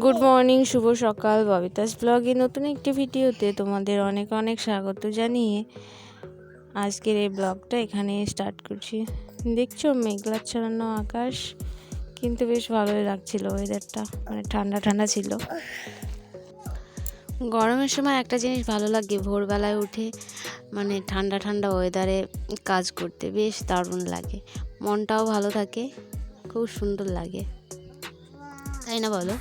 Good morning শুভ সকাল, ববিতাস ব্লগে নতুন একটি ভিডিওতে তোমাদের অনেক অনেক স্বাগত জানিয়ে আজকের এই ব্লগটা এখানে স্টার্ট করছি। দেখছ মেঘলাচ্ছন্ন আকাশ, কিন্তু বেশ ভালোই লাগছিল ওয়েদারটা মানে ঠান্ডা ঠান্ডা ছিল। গরমের সময় একটা জিনিস ভালো লাগে, ভোরবেলায় উঠে মানে ঠান্ডা ঠান্ডা ওয়েদারে কাজ করতে বেশ দারুণ লাগে। মনটাও ভালো থাকে, খুব সুন্দর লাগে। তাই না বলো?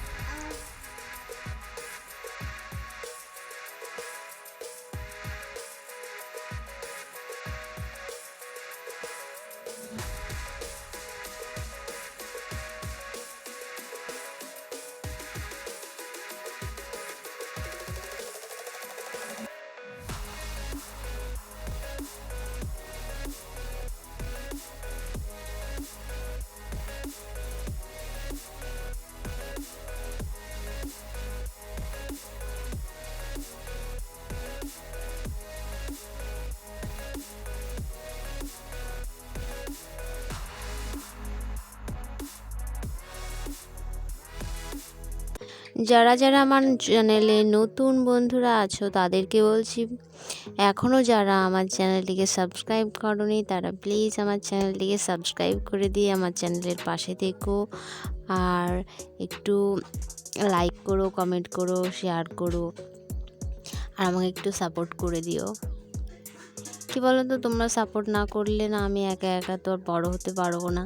যারা যারা আমার চ্যানেলে নতুন বন্ধুরা আছো, তাদেরকে বলছি এখনও যারা আমার চ্যানেলটিকে সাবস্ক্রাইব করনি, তারা প্লিজ আমার চ্যানেলটিকে সাবস্ক্রাইব করে দিয়ে আমার চ্যানেলের পাশে থেকো। আর একটু লাইক করো কমেন্ট করো শেয়ার করো। আর আমাকে একটু সাপোর্ট করে দিও। কি বলো তো তোমরা সাপোর্ট না করলে না আমি একা একা তো আর বড়ো হতে পারব না।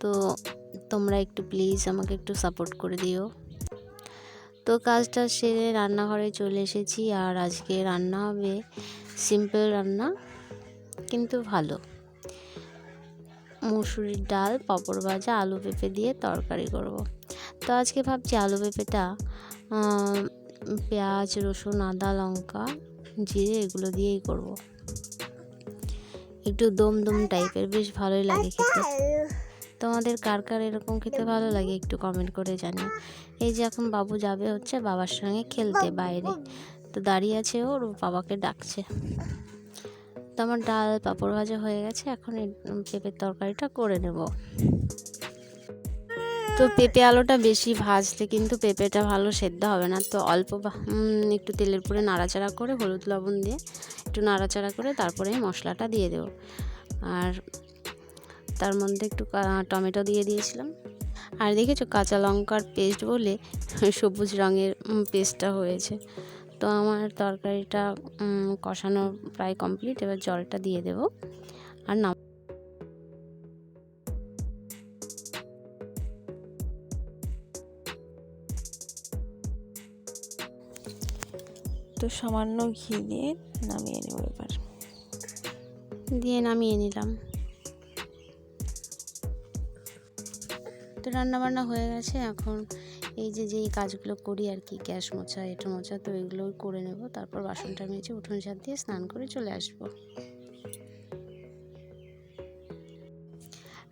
তো তোমরা একটু প্লিজ আমাকে একটু সাপোর্ট করে দিও। তো কাজটা সেরে রান্নাঘরে চলে এসেছি আর আজকে রান্না হবে সিম্পল রান্না, কিন্তু ভালো মুসুরির ডাল, পাঁপড় ভাজা, আলু পেঁপে দিয়ে তরকারি করব। তো আজকে ভাবছি আলু পেঁপেটা পেঁয়াজ, রসুন, আদা, লঙ্কা, জিরে এগুলো দিয়েই করব। একটু দম দম টাইপের বেশ ভালোই লাগে খেতে তোমাদের কার কার এরকম খেতে ভালো লাগে একটু কমেন্ট করে জানিও। এই যে এখন বাবু যাবে হচ্ছে বাবার সঙ্গে খেলতে বাইরে। তো দাঁড়িয়ে আছে ওর বাবাকে ডাকছে। তো আমার ডাল পাঁপড় ভাজা হয়ে গেছে, এখন পেঁপের তরকারিটা করে নেব। তো পেঁপে আলুটা বেশি ভাজলে কিন্তু পেঁপেটা ভালো সেদ্ধ হবে না। তো অল্প একটু তেলের পরে নাড়াচাড়া করে, হলুদ লবণ দিয়ে একটু নাড়াচাড়া করে তারপরে মশলাটা দিয়ে দেবো। আর তার মধ্যে একটু টমেটো দিয়ে দিয়েছিলাম। আর দেখেছ কাঁচা লঙ্কার পেস্ট বলে সবুজ রঙের পেস্টটা হয়েছে। তো আমার তরকারিটা কষানো প্রায় কমপ্লিট এবার জলটা দিয়ে দেব। আর নাম তো সামান্য ঘি দিয়ে নামিয়ে নেব এবার। দিয়ে নামিয়ে নিলাম। তো রান্নাবান্না হয়ে গেছে, এখন এই যে, যেই কাজগুলো করি আর কি, গ্যাস মোছা, এটো মোছা, তো এগুলো করে নেব। তারপর বাসনটা মেজে উঠোন ছাদ দিয়ে স্নান করে চলে আসব।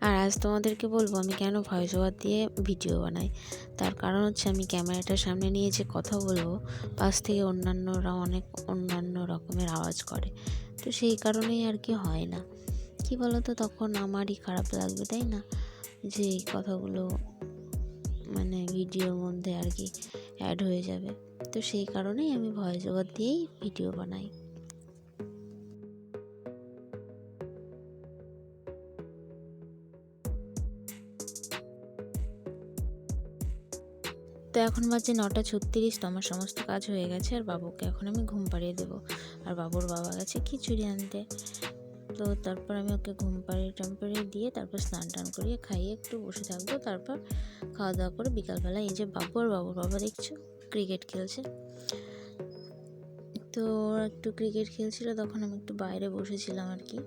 আর আজ তোমাদেরকে বলব, আমি কেন ভয়েস ওভার দিয়ে ভিডিও বানাই? তার কারণ হচ্ছে, আমি ক্যামেরাটার সামনে নিয়ে যে কথা বলব, পাশ থেকে অন্যান্যরা অনেক অন্যান্য রকমের আওয়াজ করে। তো সেই কারণেই আর কি হয় না। কি বলতো, তখন আমারই খারাপ লাগবে, তাই না? যে এই কথাগুলো মানে ভিডিওর মধ্যে আর কি অ্যাড হয়ে যাবে। তো সেই কারণেই আমি ভয়েস ওভার দিয়েই ভিডিও বানাই। তো এখন বাজে নটা ছত্রিশ, তো আমার সমস্ত কাজ হয়ে গেছে আর বাবুকে এখন আমি ঘুম পাড়িয়ে দেবো। আর বাবুর বাবা গেছে খিচুড়ি আনতে। তো তারপর আমি ওকে ঘুম পাড়িয়ে টাম পাড়িয়ে দিয়ে তারপর স্নান টান করিয়ে খাইয়ে একটু বসে থাকব। তারপর খাওয়া দাওয়া করে বিকালবেলা এই যে বাবু আর বাবুর বাবা দেখছ? ক্রিকেট খেলছে। তো ওরা একটু ক্রিকেট খেলছিল, তখন আমি একটু বাইরে বসেছিলাম আর কি।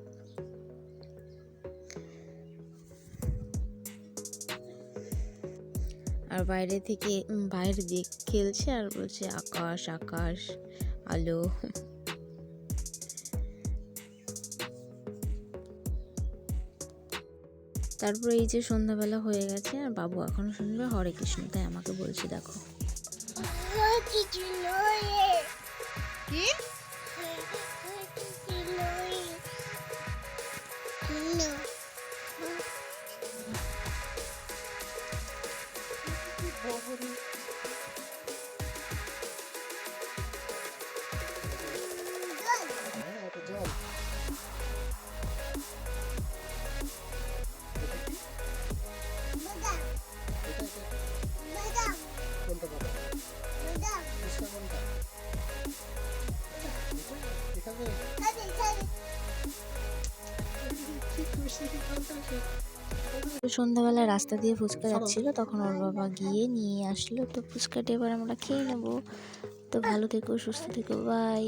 আর বাইরে থেকে বাইরে দিক খেলছে আর বলছে আকাশ আকাশ, আলো। তারপর এই যে সন্ধ্যাবেলা হয়ে গেছে আর বাবু এখন শুনবে হরে কৃষ্ণ তাই আমাকে বলছে দেখো। কি? সন্ধ্যাবেলা রাস্তা দিয়ে ফুচকা যাচ্ছিল তখন ওর বাবা গিয়ে নিয়ে আসলো। তো ফুচকাটি এবার আমরা খেয়ে নেব। তো ভালো থেকো সুস্থ থেকো বাই।